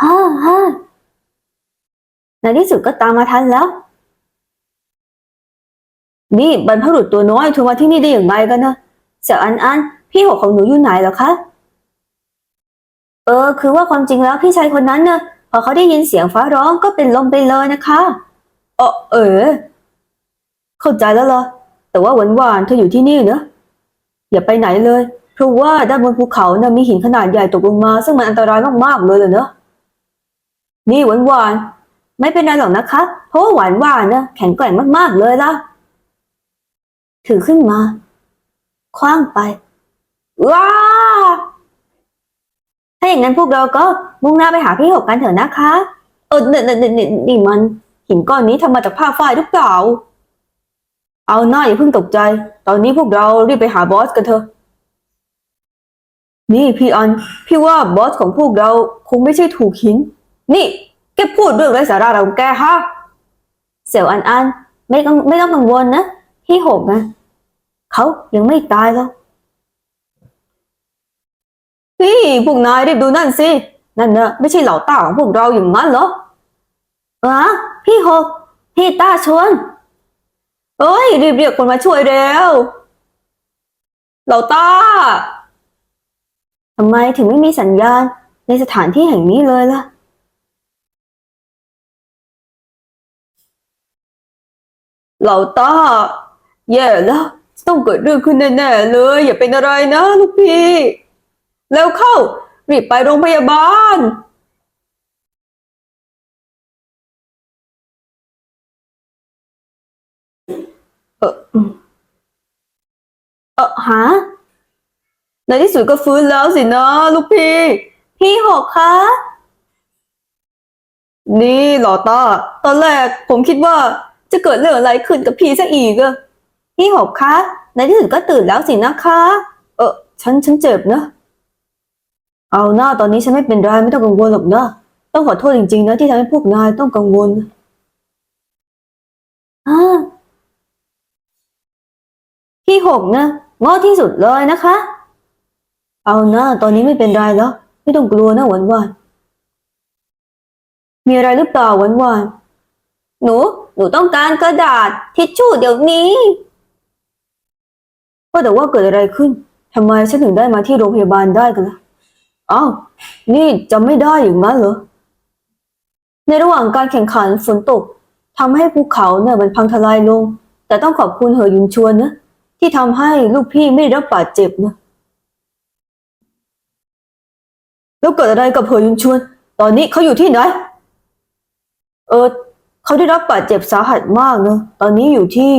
ฮ่าฮ่าในที่สุดก็ตามมาทันแล้ว นี่บรรพบุรุษตัวน้อยเธอมาที่นี่ได้อย่างไรกันนะเสี่ยวอันอันพี่หกของหนูอยู่ไหนหรอคะ เออ คือว่าความจริงแล้วพี่ชายคนนั้นเนอะพอเขาได้ยินเสียงฟ้าร้องก็เป็นลมไปเลยนะคะเออเออ เข้าใจแล้วเหรอ แต่ว่าหวานหวานเธออยู่ที่นี่เนอะอย่าไปไหนเลย เพราะว่าด้านบนภูเขาน่ะมีหินขนาดใหญ่ตกลงมา ซึ่งมันอันตรายมากๆเลยเลยเนอะ นี่หวานหวานไม่เป็นไรหรอกนะคะ เพราะว่าหวานหวานนะแข็งแกร่งมาก ๆ เลยล่ะ ถือขึ้นมา คว้างไป ว้า ถ้าอย่างนั้นพวกเราก็มุ่งหน้าไปหาพี่หกกันเถอะนะคะ เออเนี่ยเนี่ยเนี่ยเนี่ยนี่มัน หินก้อนนี้ทำมาจากผ้าฝ้ายหรือเปล่า เอาหน้าอย่าเพิ่งตกใจ ตอนนี้พวกเรารีบไปหาบอสกันเถอะนี่พี่อัน พี่ว่าบอสของพวกเราคงไม่ใช่ถูกหิน นี่แกพูดเรื่องไร้สาระอะไรขอแกฮะเสี่ยวอันอันไม่ต้องไม่ต้องกังวลนะพี่หกนะเขายังไม่ตายหรอกนี่พวกนายรีบดูนั่นสินั่นเนอะไม่ใช่เหล่าต้าของพวกเราอย่างนั้นเหรออะพี่หกพี่ต้าชวนเอ้ยรีบเรียกคนมาช่วยเร็วเหล่าต้าทำไมถึงไม่มีสัญญาณในสถานที่แห่งนี้เลยล่ะ เหล่าต้าแย่แล้วต้องเกิดเรื่องขึ้นแน่ๆเลย อย่าเป็นอะไรนะลูกพี่ แล้วเข้า รีบไปโรงพยาบาล เออเออหาในที่สุดก็ฟื้นแล้วสินะลูกพี่ พี่หกคะนี่หลอต้าตอนแรกผมคิดว่า จะเกิดเรื่องอะไรขึ้นกับพี่ซะอีกอะพี่หกคะในที่สุดก็ตื่นแล้วสินะคะ เออฉันฉันเจ็บนะเอาหน้าตอนนี้ฉันไม่เป็นไรไม่ต้องกังวลหรอกนะต้องขอโทษจริงๆนะที่ทำให้พวกนายต้องกังวลอ่าพี่หกนะงอที่สุดเลยนะคะ เอาหน้าตอนนี้ไม่เป็นไรแล้ว ไม่ต้องกลัวนะหวานหวานมีอะไรหรือเปล่าหวานหวาน หนู หนูต้องการกระดาษทิชชู่เดี๋ยวนี้ว่าแต่ว่าเกิดอะไรขึ้นทำไมฉันถึงได้มาที่โรงพยาบาลได้กันล่ะอ้าวนี่จำไม่ได้อย่างนั้นเหรอ ในระหว่างการแข่งขันฝนตกทำให้ภูเขาเนี่ยมันพังทลายลง แต่ต้องขอบคุณเหอยุนชวนนะที่ทำให้ลูกพี่ไม่ได้รับบาดเจ็บนะแล้วเกิดอะไรกับเหอยุนชวน ตอนนี้เขาอยู่ที่ไหน เออ เขาได้รับบาดเจ็บสาหัสมากนะ ตอนนี้อยู่ที่